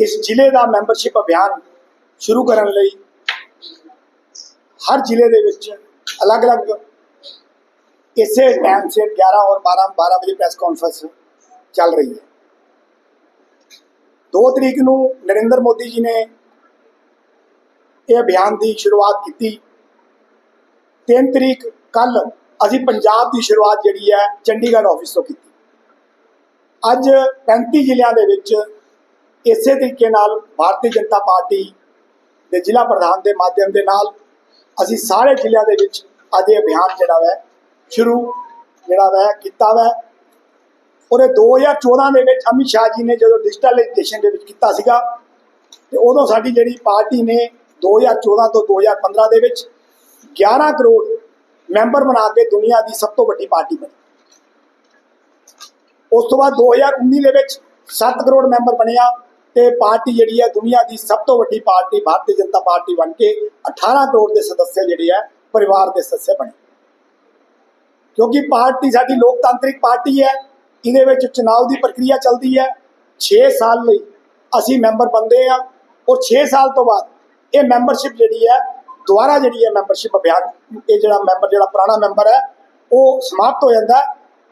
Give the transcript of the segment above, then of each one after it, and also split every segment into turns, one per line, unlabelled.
ਇਸ ਜ਼ਿਲ੍ਹੇ ਦਾ ਮੈਂਬਰਸ਼ਿਪ ਅਭਿਆਨ ਸ਼ੁਰੂ ਕਰਨ ਲਈ ਹਰ ਜ਼ਿਲ੍ਹੇ ਦੇ ਵਿੱਚ ਅਲੱਗ-ਅਲੱਗ ਇਸੇ ਟਾਈਮ ਸੇ 11 ਔਰ 12 12 ਵਜੇ ਪ੍ਰੈਸ ਕਾਨਫਰੰਸ ਚੱਲ ਰਹੀ ਹੈ। 2 ਤਰੀਕ ਨੂੰ ਨਰਿੰਦਰ ਮੋਦੀ ਜੀ ਨੇ ਇਹ ਅਭਿਆਨ ਦੀ ਸ਼ੁਰੂਆਤ ਕੀਤੀ। 3 ਤਰੀਕ ਕੱਲ ਅਸੀਂ ਪੰਜਾਬ ਦੀ ਸ਼ੁਰੂਆਤ ਜਿਹੜੀ ਹੈ ਚੰਡੀਗੜ੍ਹ ਆਫਿਸ ਤੋਂ ਕੀਤੀ। ਅੱਜ 35 ਜ਼ਿਲ੍ਹਿਆਂ ਦੇ ਵਿੱਚ ਇਸੇ ਤਰੀਕੇ ਨਾਲ ਭਾਰਤੀ ਜਨਤਾ ਪਾਰਟੀ ਦੇ ਜ਼ਿਲ੍ਹਾ ਪ੍ਰਧਾਨ ਦੇ ਮਾਧਿਅਮ ਦੇ ਨਾਲ ਅਸੀਂ ਸਾਰੇ ਜ਼ਿਲ੍ਹਿਆਂ ਦੇ ਵਿੱਚ ਅੱਜ ਇਹ ਅਭਿਆਨ ਜਿਹੜਾ ਹੈ ਸ਼ੁਰੂ ਜਿਹੜਾ ਹੈ ਕੀਤਾ ਹੈ ਔਰ ਇਹ 2014 ਦੇ ਵਿੱਚ ਅਮਿਤ ਸ਼ਾਹ ਜੀ ਨੇ ਜਦੋਂ ਡਿਜੀਟਲਾਈਜੇਸ਼ਨ ਦੇ ਵਿੱਚ ਕੀਤਾ ਸੀਗਾ, ਤੇ ਉਦੋਂ ਸਾਡੀ ਜਿਹੜੀ ਪਾਰਟੀ ਨੇ 2014 ਤੋਂ 2015 ਦੇ ਵਿੱਚ 11 ਕਰੋੜ ਮੈਂਬਰ ਬਣਾ ਕੇ ਦੁਨੀਆ ਦੀ ਸਭ ਤੋਂ ਵੱਡੀ ਪਾਰਟੀ ਬਣੀ। ਉਸ ਤੋਂ ਬਾਅਦ 2019 ਦੇ ਵਿੱਚ 7 ਕਰੋੜ ਮੈਂਬਰ ਬਣਿਆ। ਤੇ ਪਾਰਟੀ ਜਿਹੜੀ ਹੈ ਦੁਨੀਆ ਦੀ ਸਭ ਤੋਂ ਵੱਡੀ ਪਾਰਟੀ ਭਾਰਤੀ ਜਨਤਾ ਪਾਰਟੀ ਬਣ ਕੇ 18 ਕਰੋੜ ਦੇ ਸਦੱਸਿਆ ਜਿਹੜੇ ਹੈ ਪਰਿਵਾਰ ਦੇ ਸਦੱਸਿਆ ਬਣੇ। ਕਿਉਂਕਿ ਪਾਰਟੀ ਸਾਡੀ ਲੋਕਤਾਂਤਰਿਕ ਪਾਰਟੀ ਹੈ, ਇਹਦੇ ਵਿੱਚ ਚੁਣਾਵ ਦੀ ਪ੍ਰਕਿਰਿਆ ਚੱਲਦੀ ਹੈ। 6 ਸਾਲ ਲਈ ਅਸੀਂ ਮੈਂਬਰ ਬੰਦੇ ਆ ਔਰ 6 ਸਾਲ ਤੋਂ ਬਾਅਦ ਇਹ ਮੈਂਬਰਸ਼ਿਪ ਜਿਹੜੀ ਹੈ, ਦੁਬਾਰਾ ਜਿਹੜੀ ਹੈ ਮੈਂਬਰਸ਼ਿਪ ਅਭਿਆਨ, ਇਹ ਜਿਹੜਾ ਮੈਂਬਰ, ਜਿਹੜਾ ਪੁਰਾਣਾ ਮੈਂਬਰ ਹੈ, ਉਹ ਸਮਾਪਤ ਹੋ ਜਾਂਦਾ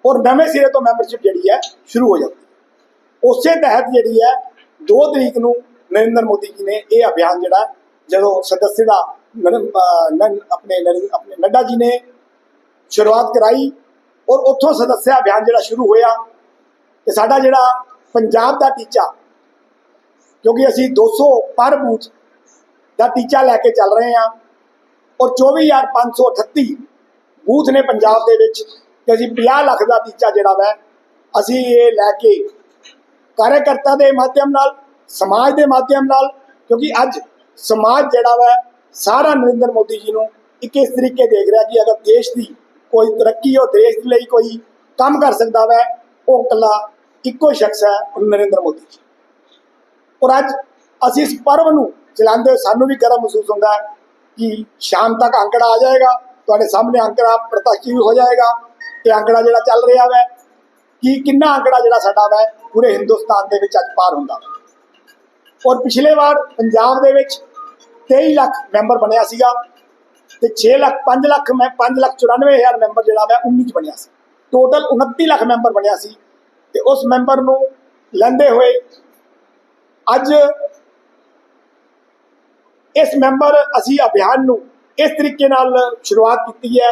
ਔਰ ਨਵੇਂ ਸਿਰੇ ਤੋਂ ਮੈਂਬਰਸ਼ਿਪ ਜਿਹੜੀ ਹੈ ਸ਼ੁਰੂ ਹੋ ਜਾਂਦੀ ਉਸੇ ਤਹਿਤ ਜਿਹੜੀ ਹੈ 2 ਤਰੀਕ ਨੂੰ ਨਰਿੰਦਰ ਮੋਦੀ ਜੀ ਨੇ ਇਹ ਅਭਿਆਨ ਜਿਹੜਾ ਜਦੋਂ ਸਦੱਸਿਆ ਨਰਿੰ- ਆਪਣੇ ਨਰਿੰ- ਆਪਣੇ ਨੱਡਾ ਜੀ ਨੇ ਸ਼ੁਰੂਆਤ ਕਰਾਈ ਔਰ ਉੱਥੋਂ ਸਦੱਸਿਆ ਅਭਿਆਨ ਜਿਹੜਾ ਸ਼ੁਰੂ ਹੋਇਆ ਤੇ ਸਾਡਾ ਜਿਹੜਾ ਪੰਜਾਬ ਦਾ ਟੀਚਾ, ਕਿਉਂਕਿ ਅਸੀਂ 200 ਪਰ ਬੂਥ ਦਾ ਟੀਚਾ ਲੈ ਕੇ ਚੱਲ ਰਹੇ ਹਾਂ ਔਰ 24538 ਬੂਥ ਨੇ ਪੰਜਾਬ ਦੇ ਵਿੱਚ ਤੇ ਅਸੀਂ 50 ਲੱਖ ਦਾ ਟੀਚਾ ਜਿਹੜਾ ਵੈ, ਅਸੀਂ ਇਹ ਲੈ ਕੇ ਕਾਰਜਕਰਤਾ ਦੇ ਮਾਧਿਅਮ ਨਾਲ ਸਮਾਜ ਦੇ ਮਾਧਿਅਮ ਨਾਲ, ਕਿਉਂਕਿ ਅੱਜ ਸਮਾਜ ਜਿਹੜਾ ਵੈ, ਸਾਰਾ ਨਰਿੰਦਰ ਮੋਦੀ ਜੀ ਨੂੰ ਇੱਕ ਇਸ ਤਰੀਕੇ ਦੇਖ ਰਿਹਾ ਕਿ ਅਗਰ ਦੇਸ਼ ਦੀ ਕੋਈ ਤਰੱਕੀ ਹੋ ਦੇਸ਼ ਦੇ ਲਈ ਕੋਈ ਕੰਮ ਕਰ ਸਕਦਾ ਵੈ, ਉਹ ਇਕੱਲਾ ਇੱਕੋ ਸ਼ਖਸ ਹੈ ਨਰਿੰਦਰ ਮੋਦੀ ਜੀ ਔਰ ਅੱਜ ਅਸੀਂ ਇਸ ਪਰਵ ਨੂੰ ਚਲਾਉਂਦੇ ਹੋਏ ਸਾਨੂੰ ਵੀ ਗਰਵ ਮਹਿਸੂਸ ਹੁੰਦਾ ਹੈ ਕਿ ਸ਼ਾਮ ਤੱਕ ਅੰਕੜਾ ਆ ਜਾਏਗਾ, ਤੁਹਾਡੇ ਸਾਹਮਣੇ ਅੰਕੜਾ ਪ੍ਰਤੱਖ ਹੋ ਜਾਏਗਾ ਇਹ ਅੰਕੜਾ ਜਿਹੜਾ ਚੱਲ ਰਿਹਾ ਵੈ, ਕਿ ਕਿੰਨਾ ਅੰਕੜਾ ਜਿਹੜਾ ਸਾਡਾ ਵੈ, ਪੂਰੇ ਹਿੰਦੁਸਤਾਨ ਦੇ ਵਿੱਚ ਅੱਜ ਪਾਰ ਹੁੰਦਾ ਵਾ। ਔਰ ਪਿਛਲੇ ਵਾਰ ਪੰਜਾਬ ਦੇ ਵਿੱਚ 23 ਲੱਖ ਮੈਂਬਰ ਬਣਿਆ ਸੀਗਾ ਤੇ 6 ਲੱਖ 5 ਲੱਖ ਮੈਂ 5 ਲੱਖ 94 ਹਜ਼ਾਰ ਮੈਂਬਰ ਜਿਹੜਾ ਵੈ 19 ਚ ਬਣਿਆ ਸੀ। ਟੋਟਲ 29 ਲੱਖ ਮੈਂਬਰ ਬਣਿਆ ਸੀ ਤੇ ਉਸ ਮੈਂਬਰ ਨੂੰ ਲੈਂਦੇ ਹੋਏ ਅੱਜ ਇਸ ਮੈਂਬਰ ਅਸੀਂ ਅਭਿਆਨ ਨੂੰ ਇਸ ਤਰੀਕੇ ਨਾਲ ਸ਼ੁਰੂਆਤ ਕੀਤੀ ਹੈ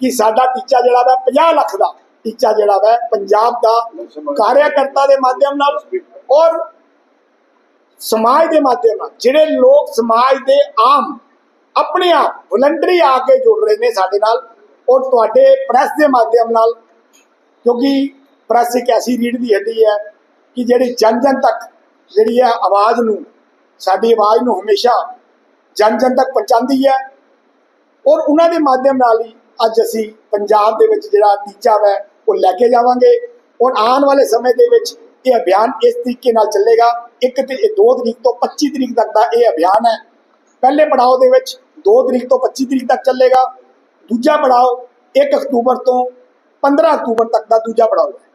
ਕਿ ਸਾਡਾ ਟੀਚਾ ਜਿਹੜਾ ਵਾ 50 ਲੱਖ ਦਾ ਟੀਚਾ ਜਿਹੜਾ ਵਾ ਪੰਜਾਬ ਦਾ ਕਾਰਿਆਕਰਤਾ ਦੇ ਮਾਧਿਅਮ ਨਾਲ ਔਰ ਸਮਾਜ ਦੇ ਮਾਧਿਅਮ ਨਾਲ, ਜਿਹੜੇ ਲੋਕ ਸਮਾਜ ਦੇ ਆਮ, ਆਪਣੇ ਆਪ ਵਲੰਟਰੀ ਆ ਕੇ ਜੁੜ ਰਹੇ ਨੇ ਸਾਡੇ ਨਾਲ, ਔਰ ਤੁਹਾਡੇ ਪ੍ਰੈਸ ਦੇ ਮਾਧਿਅਮ ਨਾਲ, ਕਿਉਂਕਿ ਪ੍ਰੈਸ ਇੱਕ ਐਸੀ ਰੀੜ ਦੀ ਹੱਡੀ ਹੈ ਕਿ ਜਿਹੜੀ ਜਨ ਜਨ ਤੱਕ ਜਿਹੜੀ ਹੈ ਆਵਾਜ਼ ਨੂੰ, ਸਾਡੀ ਆਵਾਜ਼ ਨੂੰ ਹਮੇਸ਼ਾ ਜਨ ਜਨ ਤੱਕ ਪਹੁੰਚਾਉਂਦੀ ਹੈ। ਔਰ ਉਹਨਾਂ ਦੇ ਮਾਧਿਅਮ ਨਾਲ ਹੀ ਅੱਜ ਅਸੀਂ ਪੰਜਾਬ ਦੇ ਵਿੱਚ ਜਿਹੜਾ ਟੀਚਾ ਹੈ ਉਹ ਲੈ ਕੇ ਜਾਵਾਂਗੇ। ਔਰ ਆਉਣ ਵਾਲੇ ਸਮੇਂ ਦੇ ਵਿੱਚ ਇਹ ਅਭਿਆਨ ਇਸ ਤਰੀਕੇ ਨਾਲ ਚੱਲੇਗਾ। ਇੱਕ ਤੇ 2 ਤਰੀਕ ਤੋਂ 25 ਤਰੀਕ ਤੱਕ ਦਾ ਇਹ ਅਭਿਆਨ ਹੈ। ਪਹਿਲੇ ਪੜਾਅ ਦੇ ਵਿੱਚ 2 ਤਰੀਕ ਤੋਂ 25 ਤਰੀਕ ਤੱਕ ਚੱਲੇਗਾ। ਦੂਜਾ ਪੜਾਅ 1 ਅਕਤੂਬਰ ਤੋਂ 15 ਅਕਤੂਬਰ ਤੱਕ ਦਾ ਦੂਜਾ ਪੜਾਅ ਹੈ।